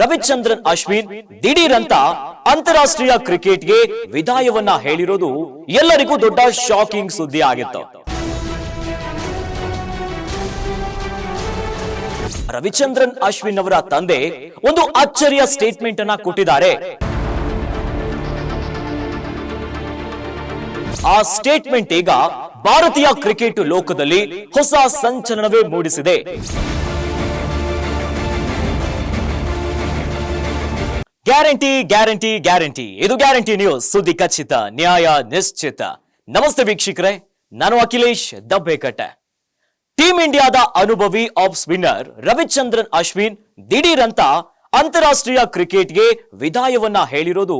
ರವಿಚಂದ್ರನ್ ಅಶ್ವಿನ್ ದಿಢೀರ್ ಅಂತ ಅಂತಾರಾಷ್ಟ್ರೀಯ ಕ್ರಿಕೆಟ್ಗೆ ವಿದಾಯವನ್ನ ಹೇಳಿರೋದು ಎಲ್ಲರಿಗೂ ದೊಡ್ಡ ಶಾಕಿಂಗ್ ಸುದ್ದಿ ಆಗಿತ್ತು. ರವಿಚಂದ್ರನ್ ಅಶ್ವಿನ್ ಅವರ ತಂದೆ ಒಂದು ಅಚ್ಚರಿಯ ಸ್ಟೇಟ್ಮೆಂಟ್ ಅನ್ನ ಕೊಟ್ಟಿದ್ದಾರೆ. ಆ ಸ್ಟೇಟ್ಮೆಂಟ್ ಈಗ ಭಾರತೀಯ ಕ್ರಿಕೆಟ್ ಲೋಕದಲ್ಲಿ ಹೊಸ ಸಂಚಲನವೇ ಮೂಡಿಸಿದೆ. Guarantee guarantee guarantee. ಇದು ಗ್ಯಾರಂಟಿ ನ್ಯೂಸ್. ಸುದ್ದಿ ಖಚಿತ, ನ್ಯಾಯ ನಿಶ್ಚಿತ. ನಮಸ್ತೆ ವೀಕ್ಷಕರೇ, ನಾನು ಅಖಿಲೇಶ್ ದಬ್ಬೇಕಟ್ಟೆ. ಟೀಂ ಇಂಡಿಯಾದ ಅನುಭವಿ ಆಫ್ ಸ್ಪಿನ್ನರ್ ರವಿಚಂದ್ರನ್ ಅಶ್ವಿನ್ ದಿಢೀರಂತ ಅಂತಾರಾಷ್ಟ್ರೀಯ ಕ್ರಿಕೆಟ್ಗೆ ವಿದಾಯವನ್ನ ಹೇಳಿರೋದು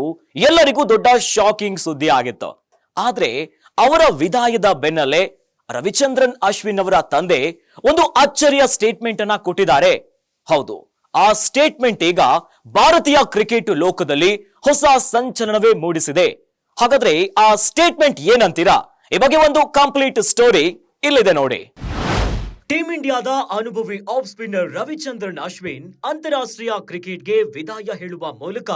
ಎಲ್ಲರಿಗೂ ದೊಡ್ಡ ಶಾಕಿಂಗ್ ಸುದ್ದಿ ಆಗಿತ್ತು. ಆದ್ರೆ ಅವರ ವಿದಾಯದ ಬೆನ್ನಲ್ಲೇ ರವಿಚಂದ್ರನ್ ಅಶ್ವಿನ್ ಅವರ ತಂದೆ ಒಂದು ಅಚ್ಚರಿಯ ಸ್ಟೇಟ್ಮೆಂಟ್ ಅನ್ನ ಕೊಟ್ಟಿದ್ದಾರೆ. ಹೌದು ಆ ಸ್ಟೇಟ್ಮೆಂಟ್ ಈಗ ಭಾರತೀಯ ಕ್ರಿಕೆಟ್ ಲೋಕದಲ್ಲಿ ಹೊಸ ಸಂಚಲನವೇ ಮೂಡಿಸಿದೆ. ಹಾಗಾದ್ರೆ ಆ ಸ್ಟೇಟ್ಮೆಂಟ್ ಏನಂತೀರಾ? ಈ ಬಗ್ಗೆ ಒಂದು ಕಂಪ್ಲೀಟ್ ಸ್ಟೋರಿ ಇಲ್ಲಿದೆ ನೋಡಿ. ಟೀಂ ಇಂಡಿಯಾದ ಅನುಭವಿ ಆಫ್ ಸ್ಪಿನ್ನರ್ ರವಿಚಂದ್ರನ್ ಅಶ್ವಿನ್ ಅಂತಾರಾಷ್ಟ್ರೀಯ ಕ್ರಿಕೆಟ್ಗೆ ವಿದಾಯ ಹೇಳುವ ಮೂಲಕ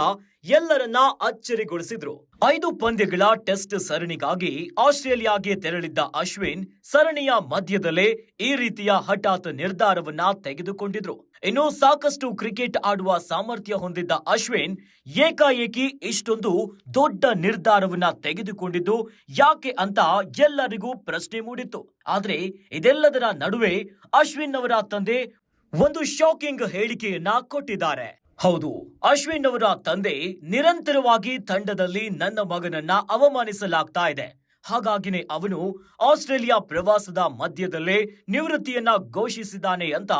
ಎಲ್ಲರನ್ನ ಅಚ್ಚರಿಗೊಳಿಸಿದ್ರು. ಐದು ಪಂದ್ಯಗಳ ಟೆಸ್ಟ್ ಸರಣಿಗಾಗಿ ಆಸ್ಟ್ರೇಲಿಯಾಗೆ ತೆರಳಿದ್ದ ಅಶ್ವಿನ್ ಸರಣಿಯ ಮಧ್ಯದಲ್ಲೇ ಈ ರೀತಿಯ ಹಠಾತ್ ನಿರ್ಧಾರವನ್ನ ತೆಗೆದುಕೊಂಡಿದ್ರು. ಇನ್ನು ಸಾಕಷ್ಟು ಕ್ರಿಕೆಟ್ ಆಡುವ ಸಾಮರ್ಥ್ಯ ಹೊಂದಿದ್ದ ಅಶ್ವಿನ್ ಏಕಾಏಕಿ ಇಷ್ಟೊಂದು ದೊಡ್ಡ ನಿರ್ಧಾರವನ್ನ ತೆಗೆದುಕೊಂಡಿದ್ದು ಯಾಕೆ ಅಂತ ಎಲ್ಲರಿಗೂ ಪ್ರಶ್ನೆ ಮೂಡಿತ್ತು. ಆದ್ರೆ ಇದೆಲ್ಲದರ ನಡುವೆ ಅಶ್ವಿನ್ ಅವರ ತಂದೆ ಒಂದು ಶಾಕಿಂಗ್ ಹೇಳಿಕೆಯನ್ನ ಕೊಟ್ಟಿದ್ದಾರೆ. ಹೌದು, ಅಶ್ವಿನ್ ಅವರ ತಂದೆ ನಿರಂತರವಾಗಿ ತಂಡದಲ್ಲಿ ನನ್ನ ಮಗನನ್ನ ಅವಮಾನಿಸಲಾಗ್ತಾ ಇದೆ. ಹಾಗಾಗಿನೇ ಅವನು ಆಸ್ಟ್ರೇಲಿಯಾ ಪ್ರವಾಸದ ಮಧ್ಯದಲ್ಲೇ ನಿವೃತ್ತಿಯನ್ನ ಘೋಷಿಸಿದ್ದಾನೆ ಅಂತ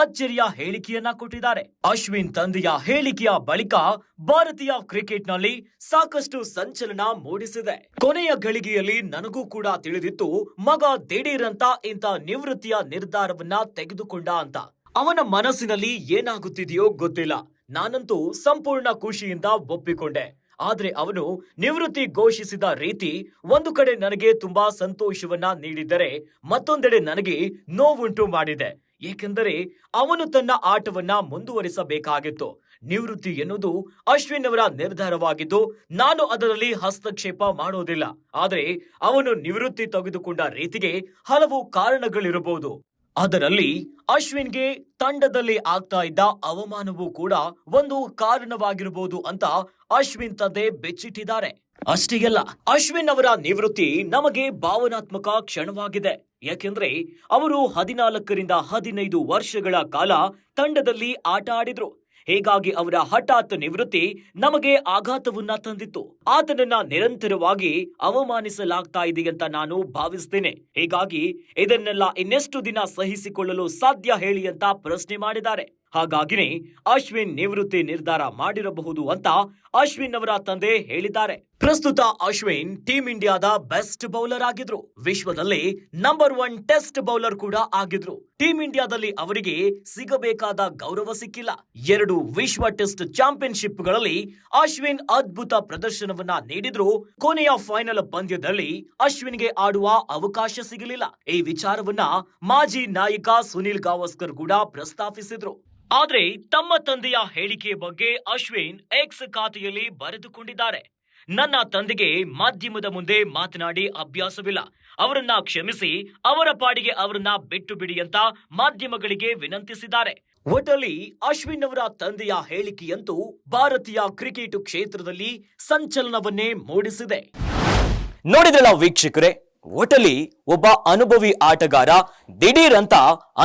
ಅಚ್ಚರಿಯ ಹೇಳಿಕೆಯನ್ನ ಕೊಟ್ಟಿದ್ದಾರೆ. ಅಶ್ವಿನ್ ತಂದೆಯ ಹೇಳಿಕೆಯ ಬಳಿಕ ಭಾರತೀಯ ಕ್ರಿಕೆಟ್ನಲ್ಲಿ ಸಾಕಷ್ಟು ಸಂಚಲನ ಮೂಡಿಸಿದೆ. ಕೊನೆಯ ಗಳಿಗೆಯಲ್ಲಿ ನನಗೂ ಕೂಡ ತಿಳಿದಿತ್ತು, ಮಗ ದಿಢೀರಂತ ಇಂಥ ನಿವೃತ್ತಿಯ ನಿರ್ಧಾರವನ್ನ ತೆಗೆದುಕೊಂಡ ಅಂತ. ಅವನ ಮನಸ್ಸಿನಲ್ಲಿ ಏನಾಗುತ್ತಿದೆಯೋ ಗೊತ್ತಿಲ್ಲ. ನಾನಂತೂ ಸಂಪೂರ್ಣ ಖುಷಿಯಿಂದ ಒಪ್ಪಿಕೊಂಡೆ. ಆದ್ರೆ ಅವನು ನಿವೃತ್ತಿ ಘೋಷಿಸಿದ ರೀತಿ ಒಂದು ಕಡೆ ನನಗೆ ತುಂಬಾ ಸಂತೋಷವನ್ನ ನೀಡಿದರೆ ಮತ್ತೊಂದೆಡೆ ನನಗೆ ನೋವುಂಟು ಮಾಡಿದೆ. ಏಕೆಂದರೆ ಅವನು ತನ್ನ ಆಟವನ್ನ ಮುಂದುವರಿಸಬೇಕಾಗಿತ್ತು. ನಿವೃತ್ತಿ ಎನ್ನುವುದು ಅಶ್ವಿನ್ ಅವರ ನಿರ್ಧಾರವಾಗಿದ್ದು ನಾನು ಅದರಲ್ಲಿ ಹಸ್ತಕ್ಷೇಪ ಮಾಡೋದಿಲ್ಲ. ಆದರೆ ಅವನು ನಿವೃತ್ತಿ ತೆಗೆದುಕೊಂಡ ರೀತಿಗೆ ಹಲವು ಕಾರಣಗಳಿರಬಹುದು. ಅದರಲ್ಲಿ ಅಶ್ವಿನ್ಗೆ ತಂಡದಲ್ಲಿ ಆಗ್ತಾ ಇದ್ದ ಅವಮಾನವೂ ಕೂಡ ಒಂದು ಕಾರಣವಾಗಿರಬಹುದು ಅಂತ ಅಶ್ವಿನ್ ತಂದೆ ಬೆಚ್ಚಿಟ್ಟಿದ್ದಾರೆ. ಅಷ್ಟೇ ಅಲ್ಲ ಅಶ್ವಿನ್ ಅವರ ನಿವೃತ್ತಿ ನಮಗೆ ಭಾವನಾತ್ಮಕ ಕ್ಷಣವಾಗಿದೆ. ಯಾಕೆಂದ್ರೆ ಅವರು ಹದಿನಾಲ್ಕರಿಂದ ಹದಿನೈದು ವರ್ಷಗಳ ಕಾಲ ತಂಡದಲ್ಲಿ ಆಟ ಆಡಿದ್ರು. ಹೀಗಾಗಿ ಅವರ ಹಠಾತ್ ನಿವೃತ್ತಿ ನಮಗೆ ಆಘಾತವನ್ನ ತಂದಿತ್ತು. ಆತನನ್ನ ನಿರಂತರವಾಗಿ ಅವಮಾನಿಸಲಾಗ್ತಾ ಇದೆ ಅಂತ ನಾನು ಭಾವಿಸ್ತೇನೆ. ಹೀಗಾಗಿ ಇದನ್ನೆಲ್ಲ ಇನ್ನೆಷ್ಟು ದಿನ ಸಹಿಸಿಕೊಳ್ಳಲು ಸಾಧ್ಯ ಹೇಳಿ ಅಂತ ಪ್ರಶ್ನೆ ಮಾಡಿದ್ದಾರೆ. ಹಾಗಾಗಿನೇ ಅಶ್ವಿನ್ ನಿವೃತ್ತಿ ನಿರ್ಧಾರ ಮಾಡಿರಬಹುದು ಅಂತ ಅಶ್ವಿನ್ ಅವರ ತಂದೆ ಹೇಳಿದ್ದಾರೆ. ಪ್ರಸ್ತುತ ಅಶ್ವಿನ್ ಟೀಂ ಇಂಡಿಯಾದ ಬೆಸ್ಟ್ ಬೌಲರ್ ಆಗಿದ್ರು. ವಿಶ್ವದಲ್ಲಿ ನಂಬರ್ ಒನ್ ಟೆಸ್ಟ್ ಬೌಲರ್ ಕೂಡ ಆಗಿದ್ರು. ಟೀಂ ಇಂಡಿಯಾದಲ್ಲಿ ಅವರಿಗೆ ಸಿಗಬೇಕಾದ ಗೌರವ ಸಿಕ್ಕಿಲ್ಲ. ಎರಡು ವಿಶ್ವ ಟೆಸ್ಟ್ ಚಾಂಪಿಯನ್ಶಿಪ್ಗಳಲ್ಲಿ ಅಶ್ವಿನ್ ಅದ್ಭುತ ಪ್ರದರ್ಶನವನ್ನ ನೀಡಿದ್ರು. ಕೊನೆಯ ಫೈನಲ್ ಪಂದ್ಯದಲ್ಲಿ ಅಶ್ವಿನ್ಗೆ ಆಡುವ ಅವಕಾಶ ಸಿಗಲಿಲ್ಲ. ಈ ವಿಚಾರವನ್ನ ಮಾಜಿ ನಾಯಕ ಸುನಿಲ್ ಗಾವಸ್ಕರ್ ಕೂಡ ಪ್ರಸ್ತಾಪಿಸಿದ್ರು. ಆದ್ರೆ ತಮ್ಮ ತಂದೆಯ ಹೇಳಿಕೆ ಬಗ್ಗೆ ಅಶ್ವಿನ್ ಎಕ್ಸ್ ಖಾತೆಯಲ್ಲಿ ಬರೆದುಕೊಂಡಿದ್ದಾರೆ. ನನ್ನ ತಂದೆಗೆ ಮಾಧ್ಯಮದ ಮುಂದೆ ಮಾತನಾಡಿ ಅಭ್ಯಾಸವಿಲ್ಲ. ಅವರನ್ನ ಕ್ಷಮಿಸಿ, ಅವರ ಪಾಡಿಗೆ ಅವರನ್ನ ಬಿಟ್ಟು ಬಿಡಿ ಅಂತ ಮಾಧ್ಯಮಗಳಿಗೆ ವಿನಂತಿಸಿದ್ದಾರೆ. ಒಟ್ಟಲ್ಲಿ ಅಶ್ವಿನ್ ಅವರ ತಂದೆಯ ಹೇಳಿಕೆಯಂತೂ ಭಾರತೀಯ ಕ್ರಿಕೆಟ್ ಕ್ಷೇತ್ರದಲ್ಲಿ ಸಂಚಲನವನ್ನೇ ಮೂಡಿಸಿದೆ. ನೋಡಿದ್ರಲ್ಲ ವೀಕ್ಷಕರೇ ಒಟಲಿ ಒಬ್ಬ ಅನುಭವಿ ಆಟಗಾರ ದಿಢೀರ್ ಅಂತ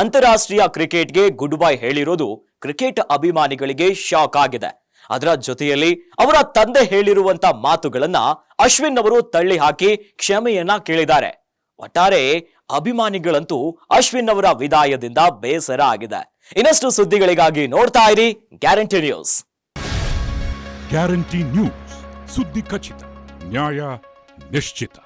ಅಂತಾರಾಷ್ಟ್ರೀಯ ಕ್ರಿಕೆಟ್ಗೆ ಗುಡ್ ಬೈ ಹೇಳಿರೋದು ಕ್ರಿಕೆಟ್ ಅಭಿಮಾನಿಗಳಿಗೆ ಶಾಕ್ ಆಗಿದೆ. ಅದರ ಜೊತೆಯಲ್ಲಿ ಅವರ ತಂದೆ ಹೇಳಿರುವಂತ ಮಾತುಗಳನ್ನ ಅಶ್ವಿನ್ ಅವರು ತಳ್ಳಿ ಹಾಕಿ ಕ್ಷಮೆಯನ್ನ ಕೇಳಿದ್ದಾರೆ. ಒಟ್ಟಾರೆ ಅಭಿಮಾನಿಗಳಂತೂ ಅಶ್ವಿನ್ ಅವರ ವಿದಾಯದಿಂದ ಬೇಸರ ಆಗಿದೆ. ಇನ್ನಷ್ಟು ಸುದ್ದಿಗಳಿಗಾಗಿ ನೋಡ್ತಾ ಇರಿ ಗ್ಯಾರಂಟಿ ನ್ಯೂಸ್. Guarantee news. ಸುದ್ದಿ ಖಚಿತ, ನ್ಯಾಯ ನಿಶ್ಚಿತ.